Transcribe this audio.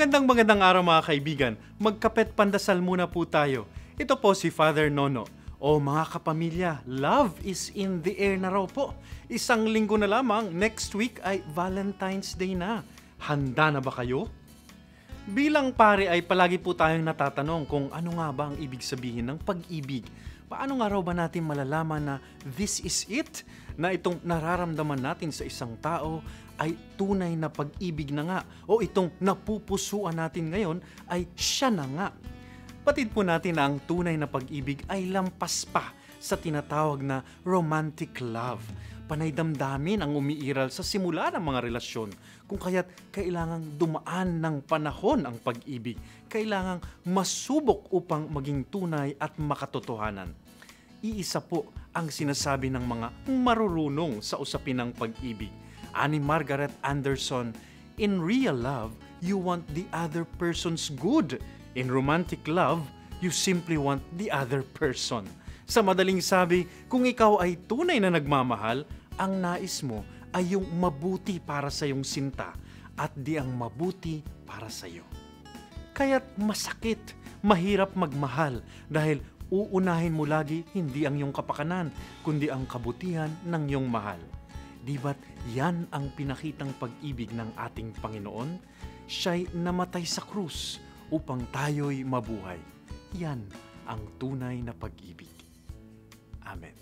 Magandang magandang araw mga kaibigan. Magkapet pandasal muna po tayo. Ito po si Father Nono. O mga kapamilya, love is in the air na raw po. Isang linggo na lamang, next week ay Valentine's Day na. Handa na ba kayo? Bilang pare ay palagi po tayong natatanong kung ano nga ba ang ibig sabihin ng pag-ibig. Paano nga raw ba natin malalaman na this is it? Na itong nararamdaman natin sa isang tao ay tunay na pag-ibig na nga o itong napupusuan natin ngayon ay siya na nga. Patid po natin na ang tunay na pag-ibig ay lampas pa sa tinatawag na romantic love. Panay damdamin ang umiiral sa simula ng mga relasyon kung kaya't kailangang dumaan ng panahon ang pag-ibig. Kailangang masubok upang maging tunay at makatotohanan. Iisa po ang sinasabi ng mga marurunong sa usapin ng pag-ibig. Ani Margaret Anderson, In real love, you want the other person's good. In romantic love, you simply want the other person. Sa madaling sabi, kung ikaw ay tunay na nagmamahal, ang nais mo ay yung mabuti para sa iyong sinta at di ang mabuti para sa iyo. Kaya't masakit, mahirap magmahal dahil uunahin mo lagi hindi ang iyong kapakanan, kundi ang kabutihan ng iyong mahal. Di ba't yan ang pinakitang pag-ibig ng ating Panginoon? Siya'y namatay sa krus upang tayo'y mabuhay. Yan ang tunay na pag-ibig. Amen.